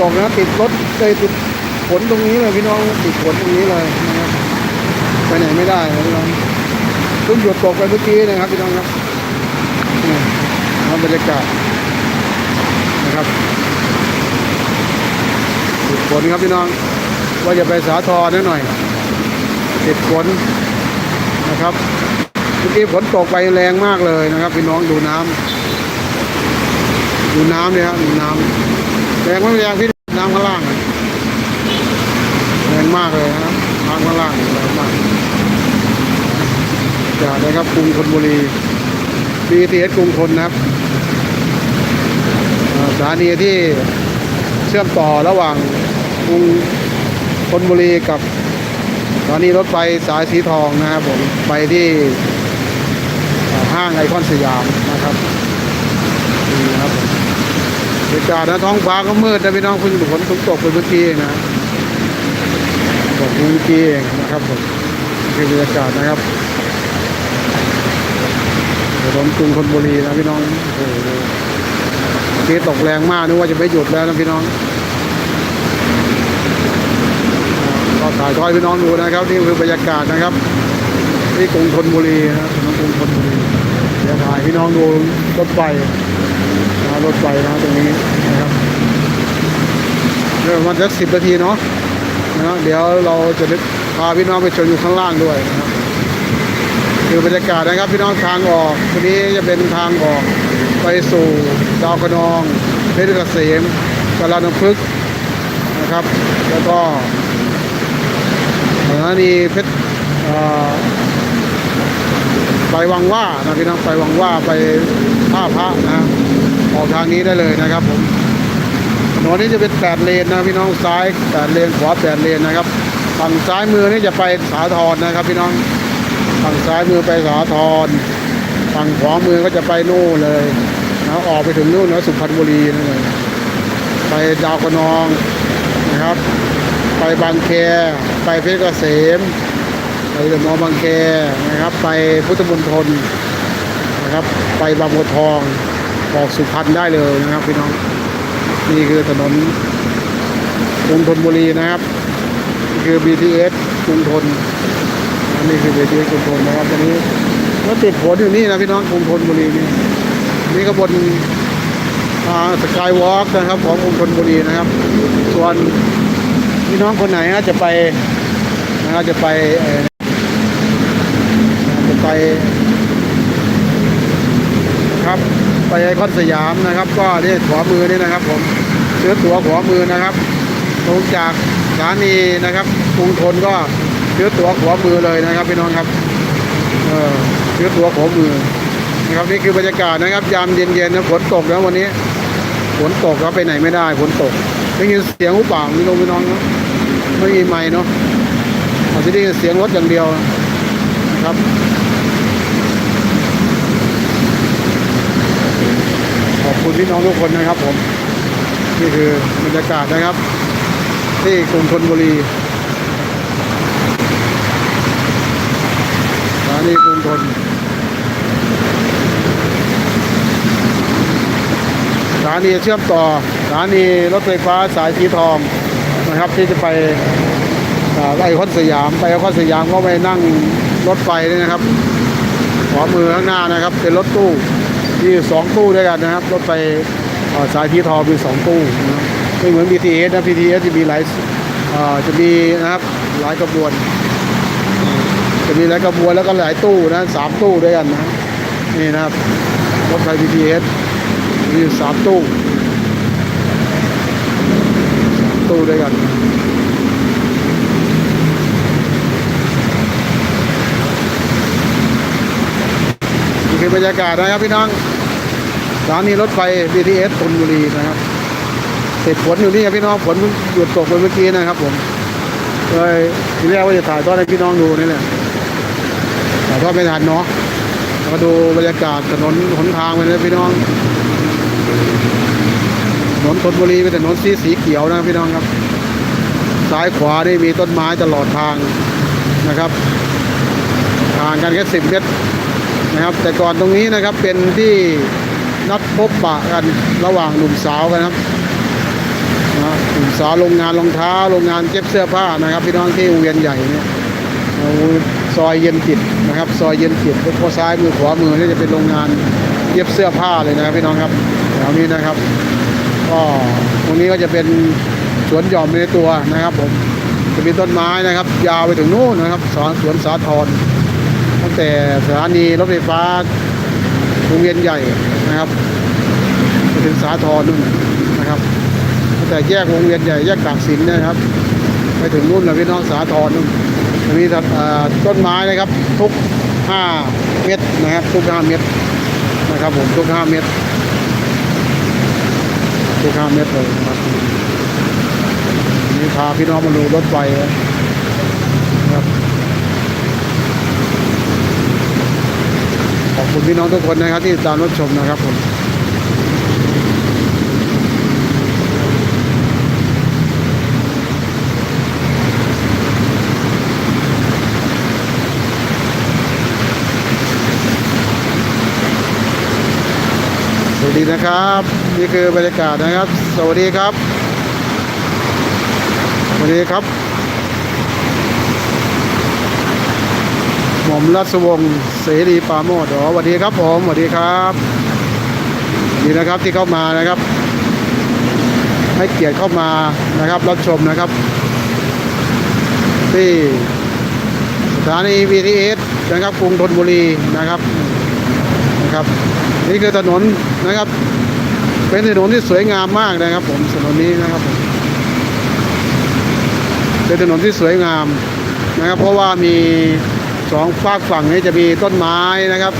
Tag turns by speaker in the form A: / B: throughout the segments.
A: ตกนะติดรถเลยติดฝนตรงนี้เลยพี่น้องติดฝนตรงนี้เลยนะครับไปไหนไม่ได้นะพี่น้องเพิ่งหยุดตกไปเมื่อกี้นะครับพี่น้องครับนี่นะครับบรรยากาศนะครับติดฝนครับพี่น้องว่าจะไปสาทรนิดหน่อยติดฝนนะครับเมื่อกี้ฝนตกไปแรงมากเลยนะครับพี่น้องดูน้ำดูน้ำเนี่ยครับดูน้ำ แรงไม่แรงพี่น้ำข้างล่างแรงมากเลยนะครับน้ำข้างล่างแรงมากจากนะครับกรุงธนบุรี BTS กรุงทนนะครับสถานีที่เชื่อมต่อระหว่างกรุงธนบุรีกับตอนนี้รถไฟสายสีทองนะครับผมไปที่ห้างไอคอนสยามนะครับ บรรยากาศนะท้องฟ้าก็มืดนะพี่น้องเพิ่งฝนตกตกไปเมื่อกี้นะตกเมื่อกี้เองนะครับผมคือบรรยากาศนะครับถนนกรุงธนบุรีนะพี่น้องโอ้โหเมื่อตกแรงมากนึกว่าจะไม่หยุดแล้วนะพี่น้องก็ถ่ายทอดพี่น้องดูนะครับนี่คือบรรยากาศนะครับที่กรุงธนบุรีนะครับถนนกรุงธนบุรีเดี๋ยวถ่ายพี่น้องดูรถไฟ รถไฟนะตรงนี้นะครับเริ่มประมาณสักสิบนาทีเนาะนะเดี๋ยวเราจะพาพี่น้องไปชมอยู่ข้างล่างด้วยนะครับคือบรรยากาศนะครับพี่น้องทางออกทีนี้จะเป็นทางออกไปสู่ดาวคะนองเพชรเกษมกาลาดำพึกษ์นะครับ แล้วก็สถานีเพชรไปวังว่านะพี่น้องไปวังว่าไปท่าพระนะ ออกทางนี้ได้เลยนะครับผมถนนนี้จะเป็นแปดเลนนะพี่น้องซ้ายแปดเลนขวาแปดเลนนะครับฝั่งซ้ายมือนี่จะไปสาทรนะครับ พี่น้องฝั่งซ้ายมือไปสาทรฝั่งขวามือก็จะไปนู่นเลยนะออกไปถึงนู่นนะสุพรรณบุรีนั่นเลยไปดาวกระนองนะครับ ไปบางแคไปเพชรเกษมไปเดมอบางแคนะครับ ไปพุทธมณฑลนะครับ ไปบางบัวทอง ออกสุพรรณได้เลยนะครับพี่น้องนี่คือถนนกรุงธนบุรีนะครับนี่คือ BTS กรุงทนอันนี้คือ BTS กรุงทนนะครับตอนนี้รถติดฝนอยู่นี่นะพี่น้องกรุงธนบุรีนี่นี่ก็บนสกายวอล์กนะครับของกรุงธนบุรีนะครับ ส่วนพี่น้องคนไหนนะจะไปนะจะไปจะไปครับ ไปไอคอนสยามนะครับ ก็นี่ขวามือนี่นะครับ ผมซื้อตั๋วขวามือนะครับลงจากสถานีนะครับกรุงทนก็ซื้อตั๋วขวามือเลยนะครับพี่น้องครับเออซื้อตั๋วขวามือนะครับนี่คือบรรยากาศนะครับ ยามเย็นๆนะฝนตกนะวันนี้ฝนตกครับไปไหนไม่ได้ฝนตกได้ยินเสียงหูป่าพี่น้องพี่น้องเนาะไม่มีไม้เนาะอาจจะได้ยินเสียงรถอย่างเดียวนะครับ ขอบ คุณพี่น้องทุกคนนะครับผม นี่คือบรรยากาศนะครับ ที่กรุงธนบุรีสถานีกรุงธนสถานีเชื่อมต่อสถานีรถไฟฟ้าสายสีทองนะครับ ที่จะไปไอคอนสยามไปไอคอนสยามก็ไปนั่งรถไฟนี่นะครับขวามือข้างหน้านะครับ เป็นรถตู้ มีสองตู้ด้วยกันนะครับรถไฟสายสีทอมีสองตู้นะครับไม่เหมือน BTS นะ BTS จะมีหลายจะมีนะครับหลายกระบวน จะมีหลายกระบวนแล้วก็หลายตู้นะสามตู้ด้วยกันนะนี่นะครับรถไฟ BTS มีอยู่สามตู้ตู้ด้วยกัน คือบรรยากาศนะครับพี่น้องสถานีรถไฟ BTS ธนบุรีนะครับติดฝนอยู่นี่ครับพี่น้องฝนหยุดตกไปเมื่อกี้นะครับ ผมเลยทีแรกว่าจะถ่ายทอดให้พี่น้องดูนี่แหละถ่ายทอดไม่ทันเนาะมาดูบรรยากาศถนนหนทางไปเลยพี่น้องถนนธนบุรีเป็นถนนสีสีเขียวนะพี่น้องครับ ซ้ายขวานี่มีต้นไม้ตลอดทางนะครับห่างกันแค่สิบเมตร นะครับ แต่ก่อนตรงนี้นะครับเป็นที่นัดพบปะกันระหว่างหนุ่มสาวกันครับนะษาวโรงงานรองเท้าโรงงานเก็บเสื้อผ้านะครับพี่น้องที่วงเวียนใหญ่เนี่ยซอยเย็นจิตนะครับ ซอยเย็นจิตพวกซ้ายมือขวามือนี่จะเป็นโรงงานเย็บเสื้อผ้าเลยนะครับพี่น้องครับแถวนี้นะครับก็ตรงนี้ก็จะเป็นสวนหย่อมในตัวนะครับผมจะมีต้นไม้นะครับ ยาวไปถึงนู่นนะครับสวนสวนสาทร แต่สถานีรถไฟฟ้าวงเวียนใหญ่นะครับไปถึงสาทรนู่นนะครับแต่แยกวงเวียนใหญ่แยกตากสินนะครับ ไปถึงนู่นนะพี่น้องสาทรนู่นมีต้นไม้นะครับ ทุก 5 เมตรนะครับ ทุก 5 เมตรนะครับผมทุก 5 เมตร ทุกห้าเมตรเลยนะครับนี่พาพี่น้องมาดูรถไฟนะครับ ขอบ คุณพี่น้องทุกคนนะครับที่ติดตามรับชมนะครับผมสวัสดีนะครับ นี่คือบรรยากาศนะครับ สวัสดีครับสวัสดีครับ หม่อมราชวงศ์เสรีปาโมดอ๋อสวัสดีครับผมสวัสดีครับนี่นะครับที่เข้ามานะครับ ให้เกียรติเข้ามานะครับ รับชมนะครับ ที่สถานี VTS นะครับกรุงธนบุรีนะครับนะครับ นี่คือถนนนะครับ เป็นถนนที่สวยงามมากนะครับ ผมถนนนี้นะครับผมเป็นถนนที่สวยงามนะครับ เพราะว่ามี สองฝากฝั่งนี้จะมีต้นไม้นะครับ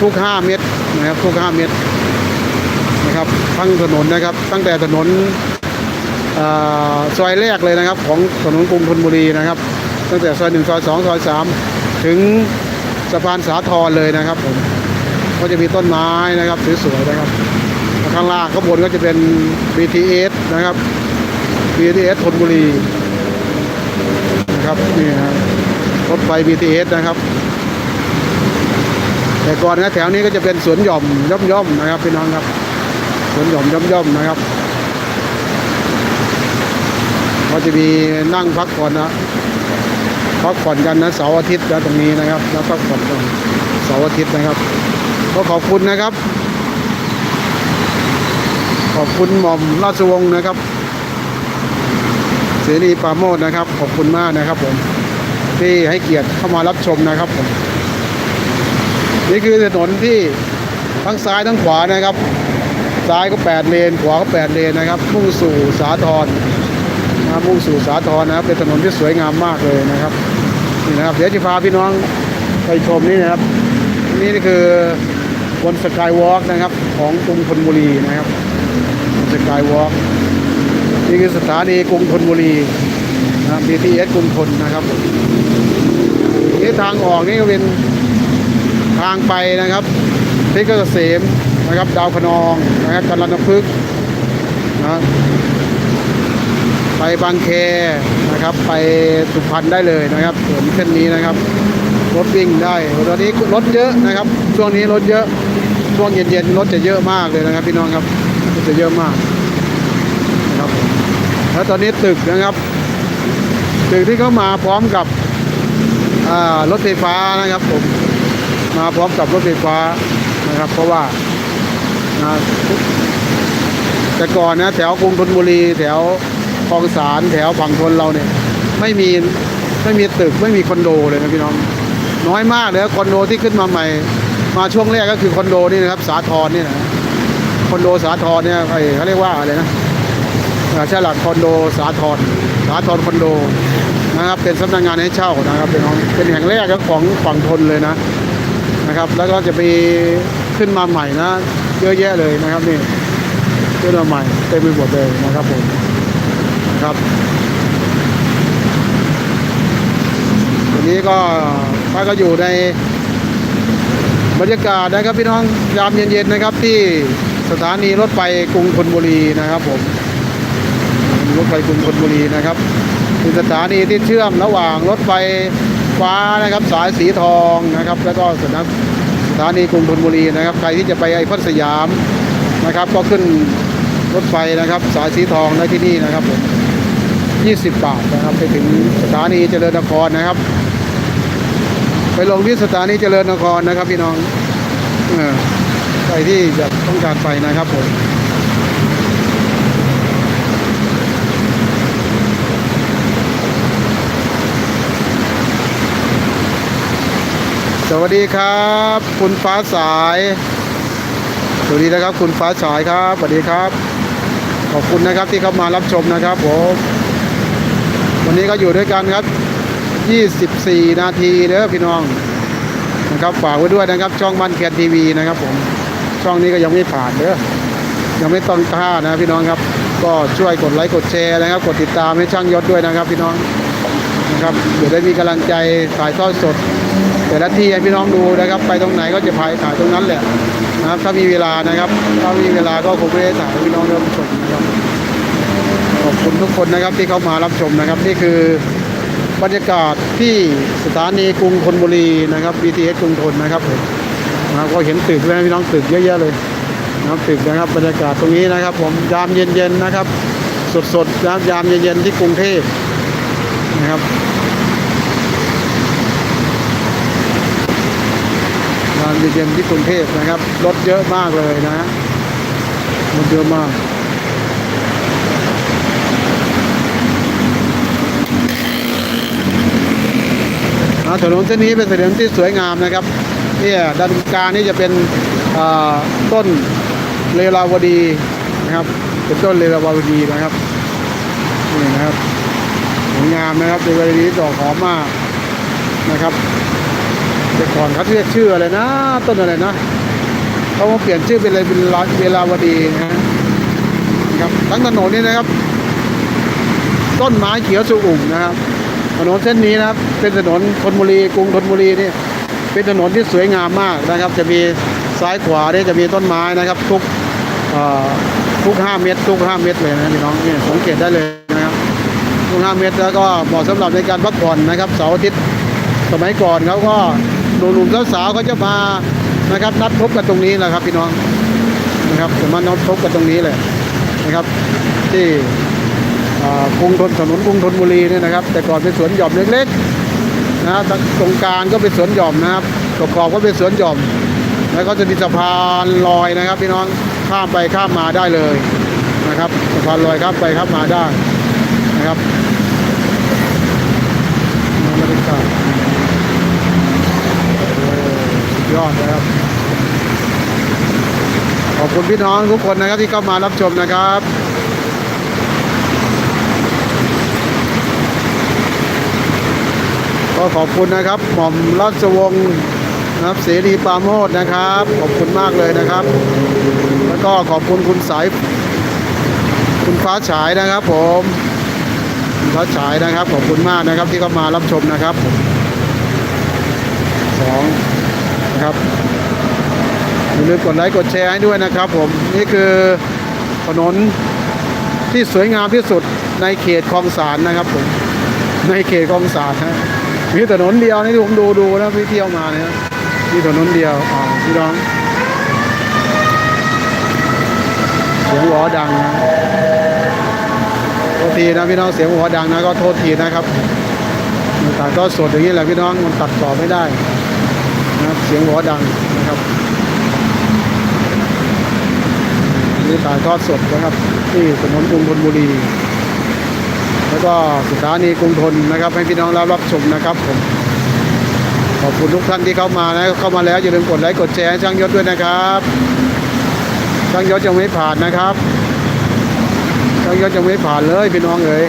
A: ทุกห้าเมตรนะครับทุกห้าเมตรนะครับทั้งถนนนะครับ ตั้งแต่ถนนอซอยแรกเลยนะครับ ของถนนกรุงธนบุรีนะครับ ตั้งแต่ซอยหนึ่งซอยสองซอยสามถึงสะพานสาทรเลยนะครับผมก็จะมีต้นไม้นะครับสวยๆนะครับข้างล่างข้างบนก็จะเป็น BTS นะครับ BTS ธนบุรีนะครับนี่ครับ รถไฟ BTS นะครับ แต่ก่อนนะแถวนี้ก็จะเป็นสวนหย่อมย่อมๆนะครับพี่น้องครับสวนหย่อมย่อมๆนะครับก็จะมีนั่งพักผ่อนนะพักผ่อนกันนะเสาร์อาทิตย์นะตรงนี้นะครับแล้วพักผ่อนกันเสาร์อาทิตย์นะครับ ก็ขอบคุณนะครับ ขอบคุณหม่อมราชวงศ์นะครับเสรีปาโมทนะครับ ขอบคุณมากนะครับผม ที่ให้เกียรติเข้ามารับชมนะครับผมนี่คือถนนที่ทั้งซ้ายทั้งขวานะครับ ซ้ายก็ 8 เลน ขวาก็ 8 เลนนะครับมุ่งสู่สาทรนะครับมุ่งสู่สาทรนะครับเป็นถนนที่สวยงามมากเลยนะครับนี่นะครับเดี๋ยวจะพาพี่น้องไปชมนี่นะครับ นี่คือบนสกายวอล์กนะครับ ของกรุงธนบุรีนะครับสกายวอล์กนี่คือสถานีกรุงธนบุรี นะครับ BTS กรุงธนนะครับนี่ทางออกนี่ก็เป็นทางไปนะครับเพชรเกษมนะครับ ดาวคะนองนะครับกัลนพึกนะครับไปบางแคนะครับ ไปสุพรรณได้เลยนะครับถนนเส้นนี้นะครับ รถวิ่งได้ตอนนี้รถเยอะนะครับ ช่วงนี้รถเยอะช่วงเย็นๆรถจะเยอะมากเลยนะครับ พี่น้องครับรถจะเยอะมากนะครับแล้วตอนนี้ตึกนะครับ ตึกที่เขามาพร้อมกับรถไฟฟ้านะครับผมมาพร้อมกับรถไฟฟ้านะครับ เพราะว่าแต่ก่อนนะแถวกรุงธนบุรี แถวคลองสารแถวฝั่งทนเราเนี่ย ไม่มีไม่มีตึกไม่มีคอนโดเลยนะพี่น้อง น้อยมากเลยคอนโดที่ขึ้นมาใหม่ มาช่วงแรกก็คือคอนโดนี่นะครับ สาทรนี่นะคอนโดสาทรเนี่ยไอเขาเรียกว่าอะไรนะ ใช่หลักคอนโดสาทรสาทรคอนโดนะครับเป็นสำนักงานให้เช่านะครับเป็นของเป็นแห่งแรกของฝั่งทนเลยนะนะครับแล้วก็จะมีขึ้นมาใหม่นะเยอะแยะเลยนะครับนี่ขึ้นมาใหม่เต็มไปหมดเลยนะครับผมนะครับวันนี้ก็ถ้าก็อยู่ในบรรยากาศนะครับพี่น้องยามเย็นๆนะครับที่สถานีรถไฟกรุงธนบุรีนะครับผม รถไฟกรุงธนบุรีนะครับเป็นสถานีที่เชื่อมระหว่างรถไฟฟ้านะครับ สายสีทองนะครับ แล้วก็สถานสถานีกรุงธนบุรีนะครับ ใครที่จะไปไอคอนสยามนะครับ ก็ขึ้นรถไฟนะครับ สายสีทองได้ที่นี่นะครับผม20 บาทนะครับ ไปถึงสถานีเจริญนครนะครับ ไปลงที่สถานีเจริญนครนะครับพี่น้องใครที่จะต้องการไปนะครับผม สวัสดีครับ คุณฟ้าสาย สวัสดีนะครับ คุณฟ้าสายครับสวัสดีครับ ขอบคุณนะครับที่เข้ามารับชมนะครับผมวันนี้ก็อยู่ด้วยกันครับ 24 นาทีเด้อพี่น้องนะครับฝากไว้ด้วยนะครับ ช่องมันแคททีวีนะครับผมช่องนี้ก็ยังไม่ผ่านเด้อยังไม่ต้องค่านะพี่น้องครับ ก็ช่วยกดไลค์กดแชร์นะครับ กดติดตามให้ช่างยศด้วยนะครับ พี่น้องนะครับเดี๋ยวได้มีกำลังใจถ่ายทอดสด แต่ละที่ให้พี่น้องดูนะครับ ไปตรงไหนก็จะถ่ายถ่ายตรงนั้นแหละนะครับถ้ามีเวลานะครับถ้ามีเวลาก็คงไม่ได้ถ่ายพี่น้องรับชมนะครับขอบคุณทุกคนนะครับที่เข้ามารับชมนะครับนี่คือบรรยากาศที่สถานีกรุงธนบุรีนะครับ BTS กรุงธนนะครับผมนะครับก็เห็นตึกแล้วพี่น้องตึกเยอะแยะเลยนะครับตึกนะครับบรรยากาศตรงนี้นะครับ ผมยามเย็นๆนะครับ สดๆนะยามเย็นๆที่กรุงเทพนะครับานเย็นๆที่กรุงเทพนะครับรถเยอะมากเลยนะรถเยอะมากถนนเส้นนี้เป็นถนนที่สวยงามนะครับเนี่ยด้านกลางนี่จะเป็นต้นเลราวดีนะครับ เป็นต้นเลราวดีนะครับนี่นะครับสวยงามนะครับเลราวดีดอกหอมมากนะครับ แต่ก่อนเขาเรียกชื่ออะไรนะ ต้นอะไรนะเขาเปลี่ยนชื่อเป็นอะไรเป็นลาเวลาวดีนะครับทั้งถนนนี่นะครับ ต้นไม้เขียวสุอุ่มนะครับ ถนนเส้นนี้นะครับ เป็นถนนธนบุรีกรุงธนบุรีนี่เป็นถนนที่สวยงามมากนะครับ จะมีซ้ายขวาเนี่ยจะมีต้นไม้นะครับ ทุกทุกห้าเมตร ทุกห้าเมตรเลยนะพี่น้องนี่สังเกตได้เลยนะครับ ทุกห้าเมตรแล้วก็เหมาะสำหรับในการพักผ่อนนะครับเสาร์อาทิตย์สมัยก่อนเขาก็ หนุ่มๆสาวๆเขาจะมานะครับ นัดพบกันตรงนี้แหละครับ พี่น้องนะครับจะมานัดพบกันตรงนี้เลยนะครับ ที่กรุงธนถนนกรุงธนบุรีเนี่ยนะครับ แต่ก่อนเป็นสวนหย่อมเล็กๆนะรับตรงกลางก็เป็นสวนหย่อมนะครับขอบก็เป็นสวนหย่อม แล้วก็จะมีสะพานลอยนะครับ พี่น้องข้ามไปข้ามมาได้เลยนะครับสะพานลอยข้ามไปข้ามมาได้นะครับบรรยากาศ สุด ยอดนะครับ ขอบคุณพี่น้องทุกคนนะครับที่เข้ามารับชมนะครับก็ขอบคุณนะครับ หม่อมราชวงศ์นะครับเสรีปาโมทนะครับ ขอบคุณมากเลยนะครับ แล้วก็ขอบคุณคุณสายคุณฟ้าฉายนะครับ ผมคุณฟ้าฉายนะครับ ขอบคุณมากนะครับที่เข้ามารับชมนะครับสอง นะครับอย่าลืมกดไลค์กดแชร์ให้ด้วยนะครับผมนี่คือถนนที่สวยงามที่สุดในเขตคลองสารนะครับผมในเขตคลองสารฮะมีถนนเดียวนี่ผมดูดูนะพี่เที่ยวมาเนี่ยมีถนนเดียวอ่าพี่น้องเสียงหัวดังนะโทษทีนะพี่น้องเสียงหัวดังนะก็โทษทีนะครับมันถ่ายทอดสดอย่างนี้แหละพี่น้องมันตัดต่อไม่ได้ นะครับ เสียงหัวดังนะครับนี่ถ่ายทอดสดนะครับ ที่ถนนกรุงธนบุรี แล้วก็สถานีกรุงทนนะครับ ให้พี่น้องรับรับชมนะครับผมขอบคุณทุกท่านที่เข้ามานะเข้ามาแล้วอย่าลืมกดไลค์กดแชร์ช่างยศด้วยนะครับช่างยศยังไม่ผ่านนะครับช่างยศยังไม่ผ่านเลยพี่น้องเอ๋ย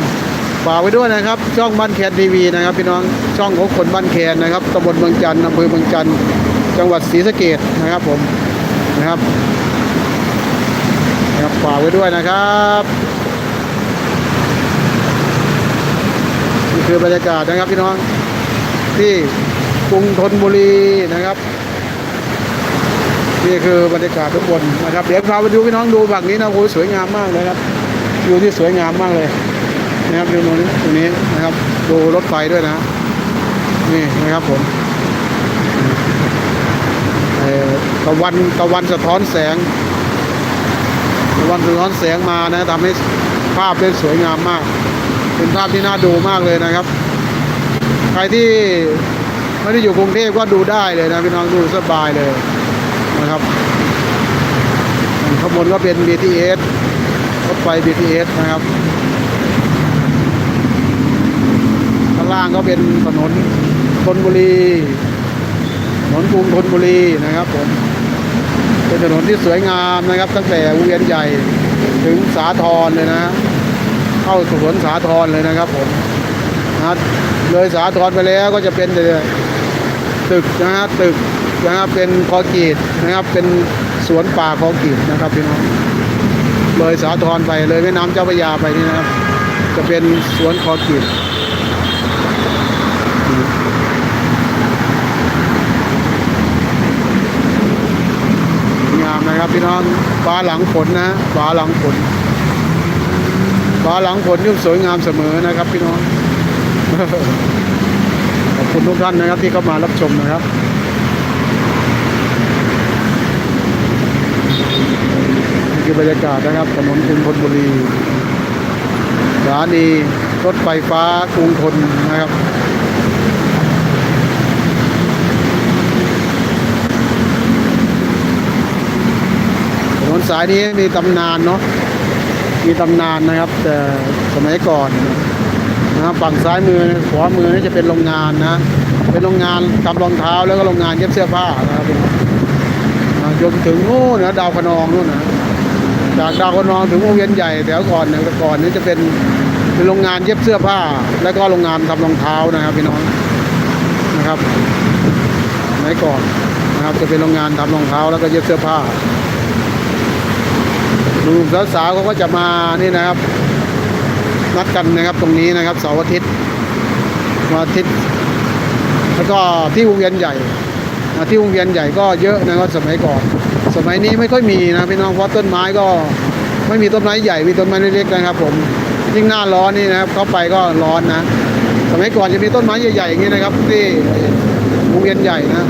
A: ฝากไว้ด้วยนะครับ ช่องบ้านแคนทีวีนะครับ พี่น้องช่องของคนบ้านแคนนะครับตำบลเมืองจันทร์อำเภอเมืองจันทร์จังหวัดศรีสะเกษนะครับผมนะครับนะครับฝากไว้ด้วยนะครับนี่คือบรรยากาศนะครับพี่น้องที่กรุงธนบุรีนะครับนี่คือบรรยากาศทุกคนนะครับ เดี๋ยวพาไปดูพี่น้องดูฝั่งนี้นะโอ้สวยงามมากเลยครับวิวที่สวยงามมากเลย นะครับดูตรงนี้ตรงนี้นะครับ ดูรถไฟด้วยนะ นี่นะครับผมตะวันตะวันสะท้อนแสงตะวันสะท้อนแสงมานะทำให้ภาพเป็นสวยงามมาก เป็นภาพที่น่าดูมากเลยนะครับ ใครที่ไม่ได้อยู่กรุงเทพก็ดูได้เลยนะพี่น้องดูสบายเลยนะครับข้างบนก็เป็น BTS รถไฟ BTS นะครับ ข้าง ล่างก็เป็นถนนธนบุรีถนนกรุงธนบุรีนะครับผมเป็นถนนที่สวยงามนะครับ ตั้งแต่วงเวียนใหญ่ถึงสาทรเลยนะ เข้าสวนสาทรเลยนะครับผมนะเลยสาทรไปแล้วก็จะเป็นตึกนะฮะตึกนะฮะเป็นคอกีดนะครับ เป็นสวนป่าคอกีดนะครับพี่น้องเลยสาทรไปเลยแม่น้ำเจ้าพระยาไปนี่นะครับ จะเป็นสวนคอกีด งาม นะครับพี่น้องฟ้าหลังฝนนะฟ้าหลังฝนฟ้าหลังฝนย่อมสวยงามเสมอนะครับ พี่น้องขอบคุณทุกท่านนะครับที่เข้ามารับชมนะครับนี่คือบรรยากาศนะครับถนนกรุงธนบุรีสถานีรถไฟฟ้ากรุงธนนะครับ นนสายนี้มีตำนานเนาะมีตำนานนะครับ แต่สมัยก่อนนะครับฝั่งซ้ายมือขวามือนี่จะเป็นโรงงานนะ เป็นโรงงานทำรองเท้าแล้วก็โรงงานเย็บเสื้อผ้านะครับจนถึงนู่นนะดาวคะนองนู่นนะจากดาวคะนองถึงวงเวียนใหญ่แถวก่อนเนี่ยแต่ก่อนนี้จะเป็นเป็นโรงงานเย็บเสื้อผ้า แล้วก็โรงงานทำรองเท้านะครับพี่น้องนะครับสมัยก่อนนะครับจะเป็นโรงงานทำรองเท้าแล้วก็เย็บเสื้อผ้า ดูสาวๆเขาก็จะมานี่นะครับ นัดกันนะครับตรงนี้นะครับเสาร์อาทิตย์วันอาทิตย์แล้วก็ที่วงเวียนใหญ่อ่าที่วงเวียนใหญ่ก็เยอะนะครับสมัยก่อน สมัยนี้ไม่ค่อยมีนะพี่น้องเพราะต้นไม้ก็ไม่มีต้นไม้ใหญ่มีต้นไม้เล็กๆนะครับ ผมยิ่งหน้าร้อนนี่นะครับเข้าไปก็ร้อนนะ สมัยก่อนจะมีต้นไม้ใหญ่ๆอย่างนี้นะครับที่วงเวียนใหญ่นะ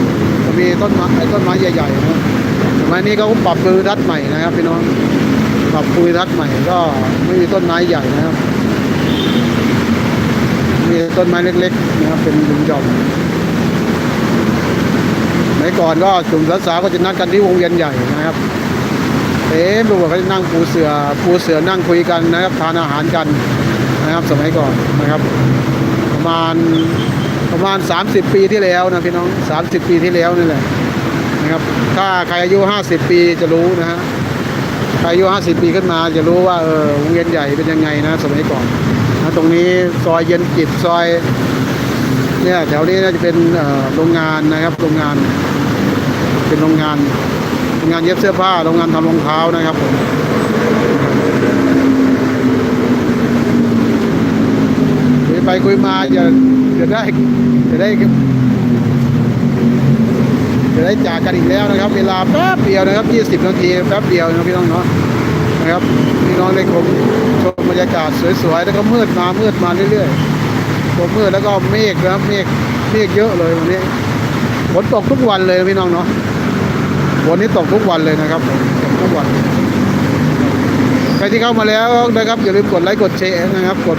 A: จะมีต้นไม้ต้นไม้ใหญ่ๆนะสมัยนี้เขาก็ปรับปรุงทัศน์ใหม่นะครับพี่น้อง รับภูมิทัศน์ใหม่ก็ไม่มีต้นไม้ใหญ่นะครับ มีต้นไม้เล็กๆนะครับเป็นหลุมหย่อมสมัยก่อนก็กลุ่มสาวๆก็จะนัดกันที่วงเวียนใหญ่นะครับเอ๊ะดูว่าเขาจะนั่งปูเสือปูเสือนั่งคุยกันนะครับทานอาหารกันนะครับสมัยก่อนนะครับ ประมาณประมาณ 30 ปีที่แล้วนะพี่น้อง 30 ปีที่แล้วนี่แหละนะครับ ถ้าใครอายุ 50 ปีจะรู้นะฮะ ใครอายุ50 ปีขึ้นมาจะรู้ว่าเออวงเวียนใหญ่เป็นยังไงนะสมัยก่อนนะตรงนี้ซอยเย็นจิตซอยเนี่ยแถวนี้น่าจะเป็นโรงงานนะครับโรงงาน เป็นโรงงานโรงงานเย็บเสื้อผ้าโรงงานทำรองเท้านะครับผมไปคุยมาจะจะได้จะได้ จะได้จากกันอีกแล้วนะครับ เวลาแป๊บเดียวนะครับ 20 นาทีแป๊บเดียวนะพี่น้องเนาะนะครับพี่น้องได้ชมชมบรรยากาศสวยๆแล้วก็มืดมามืดมาเรื่อยๆตัวมืดแล้วก็เมฆนะครับเมฆเมฆเยอะเลยวันนี้ฝนตกทุกวันเลยพี่น้องเนาะฝนนี้ตกทุกวันเลยนะครับทุกวันใครที่เข้ามาแล้วนะครับอย่าลืมกดไลค์กดแชร์นะครับ กด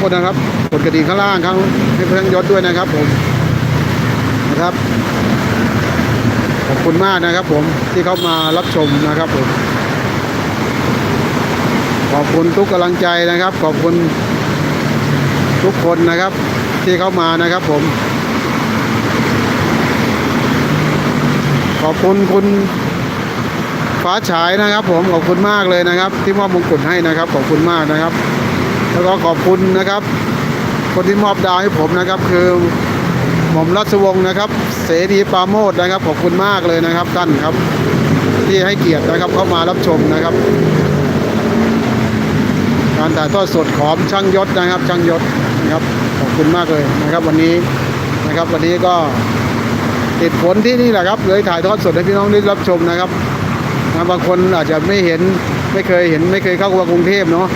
A: กดนะครับกดกระดิ่งข้างล่างครับให้เพื่อนยศด้วยนะครับผม นะครับ ขอบคุณมากนะครับผมที่เข้ามารับชมนะครับผม ขอบคุณทุกกำลังใจนะครับ ขอบคุณทุกคนนะครับ ที่เข้ามานะครับผม ขอบคุณคุณฟ้าฉายนะครับ ผมขอบคุณมากเลยนะครับ ที่มอบมงกุฎให้นะครับ ขอบคุณมากนะครับ แล้วก็ขอบคุณนะครับ คนที่มอบดาวให้ผมนะครับ คือ หม่อมราชวงศ์นะครับ เสรีปาโมทนะครับ ขอบคุณมากเลยนะครับท่านครับ ที่ให้เกียรตินะครับเข้ามารับชมนะครับ การถ่ายทอดสดของช่างยศนะครับ ช่างยศนะครับ ขอบคุณมากเลยนะครับ วันนี้นะครับวันนี้ก็ติดผลที่นี่แหละครับเลยถ่ายทอดสดให้พี่น้องได้รับชมนะครับนะบางคนอาจจะไม่เห็นไม่เคยเห็นไม่เคยเข้ามากรุงเทพเนาะ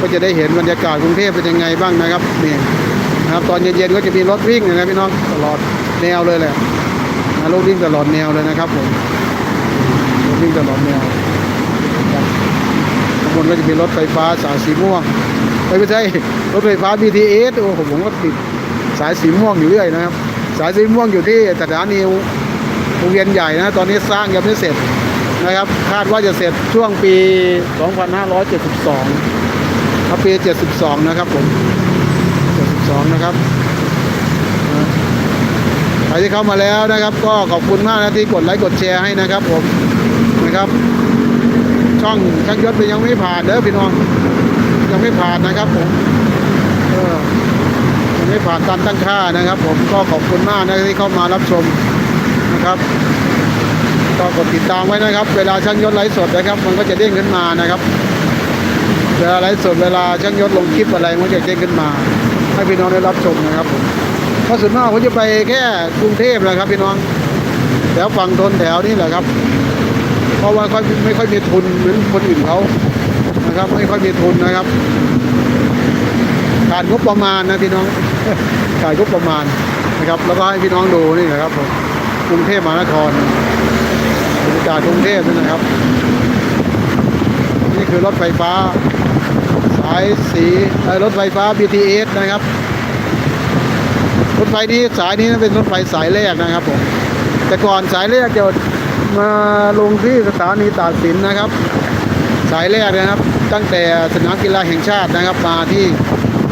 A: ก็จะได้เห็นบรรยากาศกรุงเทพเป็นยังไงบ้างนะครับนี่ นะครับ ตอนเย็นๆก็จะมีรถวิ่งนะครับพี่น้องตลอดแนวเลยแหละนะรถวิ่งตลอดแนวเลยนะครับผมรถวิ่งตลอดแนวบนก็จะมีรถไฟฟ้าสายสีม่วงไม่ใช่รถไฟฟ้า BTS โอ้โหผมก็ติดสายสีม่วงอยู่เรื่อยนะครับ สายสีม่วงอยู่ที่สถานีวงเวียนใหญ่นะตอนนี้สร้างยังไม่เสร็จนะครับ คาดว่าจะเสร็จช่วงปี 2572ครับปี 72 นะครับผม 72นะครับใครที่เข้ามาแล้วนะครับ ก็ขอบคุณมากนะที่กดไลค์กดแชร์ให้นะครับ ผมนะครับ ช่องช่างยศยังไม่ผ่านเด้อพี่น้องยังไม่ผ่านนะครับ ผมเออยังไม่ผ่านการตั้งค่านะครับ ผมก็ขอบคุณมากนะที่เข้ามารับชมนะครับก็กดติดตามไว้นะครับ เวลาช่างยศไลฟ์สดนะครับ มันก็จะเด้งขึ้นมานะครับ เวลาไลฟ์สดเวลาช่างยศลงคลิปอะไรมันจะเด้งขึ้นมา ให้พี่น้องได้รับชมนะครับผมเพราะส่วนมากผมจะไปแค่กรุงเทพนะครับพี่น้องแถวฝั่งทนแถวนี้แหละครับ เพราะว่าไม่ค่อยมีทุนเหมือนคนอื่นเขานะครับ ไม่ค่อยมีทุนนะครับขาดงบประมาณนะพี่น้องขาดงบประมาณนะครับ แล้วก็ให้พี่น้องดูนี่นะครับผมกรุงเทพมหานครบรรยากาศกรุงเทพนี่นะครับ นี่คือรถไฟฟ้า สายสีรถไฟฟ้า BTS นะครับ รถไฟนี้สายนี้เป็นรถไฟสายแรกนะครับผม แต่ก่อนสายแรกจะมาลงที่สถานีตากสินนะครับ สายแรกนะครับ ตั้งแต่สนามกีฬาแห่งชาตินะครับ มาที่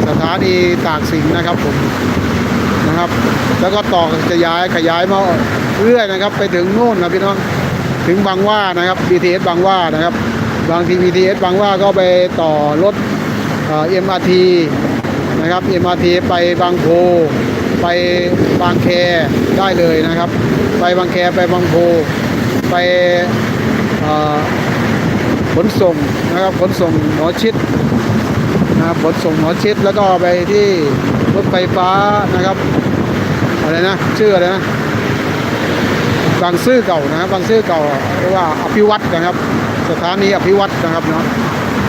A: สถานีตากสินนะครับผมนะครับ แล้วก็ต่อขยายขยายมาเรื่อยนะครับ ไปถึงโน่นนะพี่น้องถึงบางว่านะครับ BTS บางว่านะครับ บางที BTS บางว่าก็ไปต่อรถ เอ่อ MRT นะครับ MRT ไปบางโพไปบางแคได้เลยนะครับ ไปบางแคไปบางโพไปขนส่งนะครับขนส่งหมอชิดนะครับขนส่งหมอชิดแล้วก็ไปที่รถไฟฟ้านะครับอะไรนะชื่ออะไรนะบางซื่อเก่านะครับบางซื่อเก่าเรียกว่าอภิวัตนะครับ สถานีอภิวัตนะครับเนาะ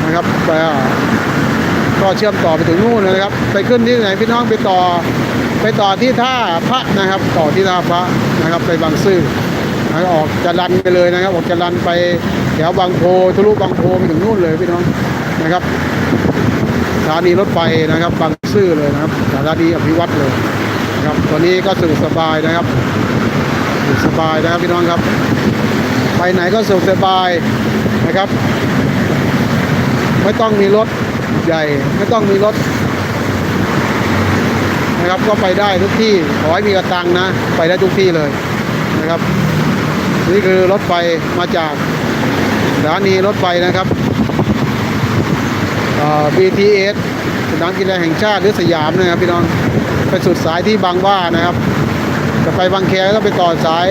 A: นะครับไป ก็เชื่อมต่อไปถึงนู่นเลยนะครับ ไปขึ้นที่ไหนพี่น้องไปต่อ ไปต่อที่ท่าพระนะครับ ต่อที่ท่าพระนะครับไปบางซื่อออกจะรันไปเลยนะครับ ออกจะรันไปแถวบางโพทะลุบางโพไปถึงนู่นเลยพี่น้องนะครับสถานีรถไฟนะครับ บางซื่อเลยนะครับสถานีอภิวัตรเลยนะครับตอนนี้ก็สะดวกสบายนะครับสะดวกสบายนะครับพี่น้องครับ ไปไหนก็สะดวกสบายนะครับ ไม่ต้องมีรถ ใหญ่ไม่ต้องมีรถนะครับ ก็ไปได้ทุกที่ขอให้มีกระตังนะ ไปได้ทุกที่เลยนะครับ นี่คือรถไฟมาจากสถานีรถไฟนะครับอ่อ BTS สนามกีฬาแห่งชาติหรือสยามนะครับพี่น้องไปสุดสายที่บางว่านะครับจะไปบางแคก็ไปต่อสาย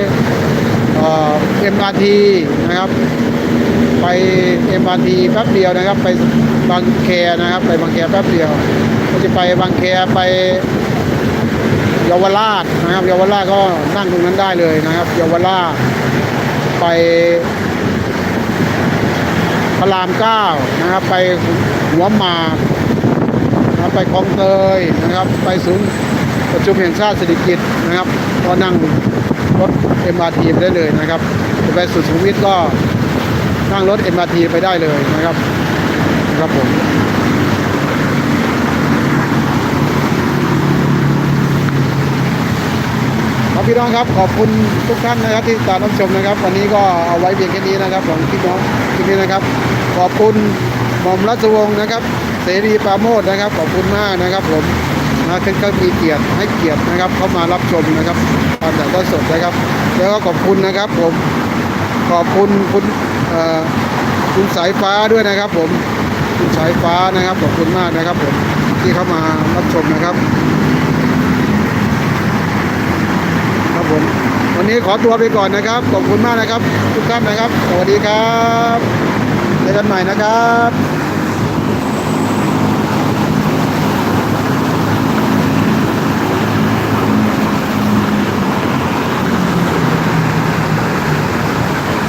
A: เอ่อ MRT นะครับ ไป MRT แป๊บเดียวนะครับ ไปบางแคนะครับ ไปบางแคแป๊บเดียวก็จะไปบางแคไปเยาวราชนะครับเยาวราชก็นั่งตรงนั้นได้เลยนะครับเยาวราชไปพระรามเก้านะครับ ไปหัวหมากนะครับไปคลองเตยนะครับ ไปศูนย์ประชุมแห่งชาติเศรษฐกิจนะครับ ก็นั่ง รถ MRT ไปได้เลยนะครับจะไปสุขุมวิทก็นั่งรถ MRT ไปได้เลยนะครับนะครับผมครับพี่น้องครับขอบคุณทุกท่านนะครับที่ติดตามรับชมนะครับ วันนี้ก็เอาไว้เพียงแค่นี้นะครับของพี่น้องคลิปนี้นะครับ ขอบคุณหม่อมรัชวงศ์นะครับ เสรีปราโมทนะครับ ขอบคุณมากนะครับผม นะขึ้นก็มีเกียรติให้เกียรตินะครับ เข้ามารับชมนะครับตอนแต่ก็สดนะครับ แล้วก็ขอบคุณนะครับผมขอบคุณคุณคุณสายฟ้าด้วยนะครับ ผมคุณสายฟ้านะครับขอบคุณมากนะครับผมที่เข้ามารับชมนะครับครับผมวันนี้ขอตัวไปก่อนนะครับ ขอบคุณมากนะครับ ทุกท่านนะครับ สวัสดีครับเจอกันใหม่นะครับ